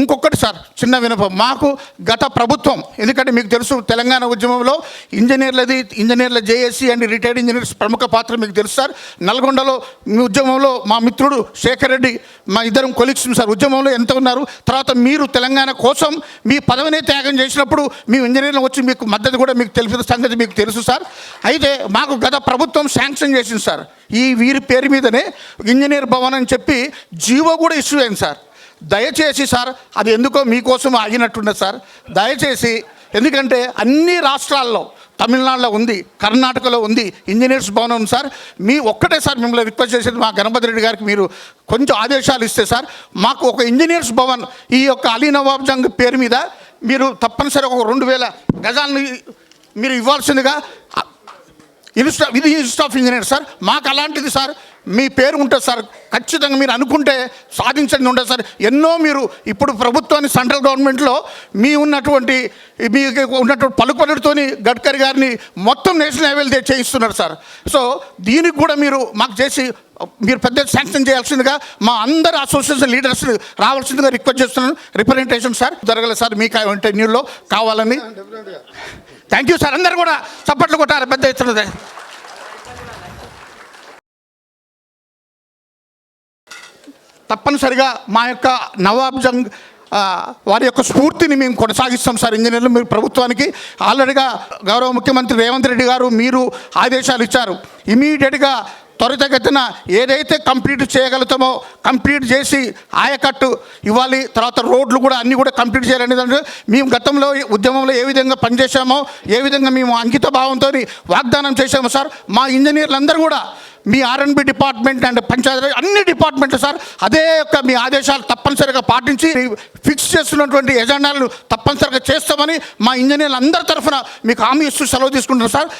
ఇంకొకటి సార్ చిన్న వినపం. మాకు గత ప్రభుత్వం ఎందుకంటే మీకు తెలుసు తెలంగాణ ఉద్యమంలో ఇంజనీర్లది ఇంజనీర్ల జేఏసీ అండ్ రిటైర్డ్ ఇంజనీర్స్ ప్రముఖ పాత్ర మీకు తెలుసు సార్. నల్గొండలో మీ ఉద్యమంలో మా మిత్రుడు శేఖర్ రెడ్డి మా ఇద్దరం కొలిక్స్ సార్ ఉద్యమంలో ఎంత ఉన్నారు. తర్వాత మీరు తెలంగాణ కోసం మీ పదవినే త్యాగం చేసినప్పుడు మీ ఇంజనీర్లు వచ్చి మీకు మద్దతు కూడా మీకు తెలిసిన సంగతి మీకు తెలుసు సార్. అయితే మాకు గత ప్రభుత్వం శాంక్షన్ చేసింది సార్. ఈ వీరి పేరు మీదనే ఇంజనీర్ భవన్ అని చెప్పి జీవో కూడా ఇష్యూ అయింది సార్. దయచేసి సార్ అది ఎందుకో మీకోసం ఆగినట్టున్నది సార్. దయచేసి ఎందుకంటే అన్ని రాష్ట్రాల్లో తమిళనాడులో ఉంది కర్ణాటకలో ఉంది ఇంజనీర్స్ భవనం ఉంది సార్. మీ ఒక్కటే సార్ మిమ్మల్ని రిక్వెస్ట్ చేసేది మా గణపతి రెడ్డి గారికి మీరు కొంచెం ఆదేశాలు ఇస్తే సార్. మాకు ఒక ఇంజనీర్స్ భవన్ ఈ యొక్క అలీ నవాబ్ జంగ్ పేరు మీద మీరు తప్పనిసరి ఒక రెండు వేల గజాలను మీరు ఇవ్వాల్సిందిగా ఇన్స్టా ఇది ఇన్స్టిట్యూట్ ఆఫ్ ఇంజనీర్ సార్. మాకు అలాంటిది సార్. మీ పేరు ఉంటుంది సార్ ఖచ్చితంగా మీరు అనుకుంటే సాధించండి ఉంటుంది సార్. ఎన్నో మీరు ఇప్పుడు ప్రభుత్వాన్ని సెంట్రల్ గవర్నమెంట్లో మీ ఉన్నటువంటి మీకు ఉన్నటువంటి పలుకుబడితోని గడ్కరీ గారిని మొత్తం నేషనల్ హైవేలు చేయిస్తున్నారు సార్. సో దీనికి కూడా మీరు మాకు చేసి మీరు పెద్ద శాంక్షన్ చేయాల్సిందిగా మా అందరు అసోసియేషన్ లీడర్స్ రావాల్సిందిగా రిక్వెస్ట్ చేస్తున్నాను. రిప్రజెంటేషన్ సార్ జరగలేదు సార్ మీకు టెన్యూర్లో కావాలని. Thank you sir. అందరు కూడా చప్పట్లు కొట్టారు పెద్ద ఎత్తున. తప్పనిసరిగా మా యొక్క నవాబ్ జంగ్ వారి యొక్క స్ఫూర్తిని మేము కొనసాగిస్తాం సార్. ఇంజనీర్లు మీరు ప్రభుత్వానికి ఆల్రెడీగా గౌరవ ముఖ్యమంత్రి రేవంత్ రెడ్డి గారు మీరు ఆదేశాలు ఇచ్చారు. ఇమీడియట్గా త్వరితగతిన ఏదైతే కంప్లీట్ చేయగలుగుతామో కంప్లీట్ చేసి ఆయకట్టు ఇవ్వాలి. తర్వాత రోడ్లు కూడా అన్నీ కూడా కంప్లీట్ చేయాలనేది అంటే మేము గతంలో ఉద్యమంలో ఏ విధంగా పనిచేశామో ఏ విధంగా మేము అంకిత భావంతో వాగ్దానం చేశామో సార్ మా ఇంజనీర్లందరూ కూడా మీ R N B department and panchayat అన్ని డిపార్ట్మెంట్లు సార్ అదే యొక్క మీ ఆదేశాలు తప్పనిసరిగా పాటించి ఫిక్స్ చేస్తున్నటువంటి ఎజెండాలను తప్పనిసరిగా చేస్తామని మా ఇంజనీర్లు అందరి తరఫున మీకు హామీ ఇస్తూ సెలవు తీసుకుంటున్నాను సార్.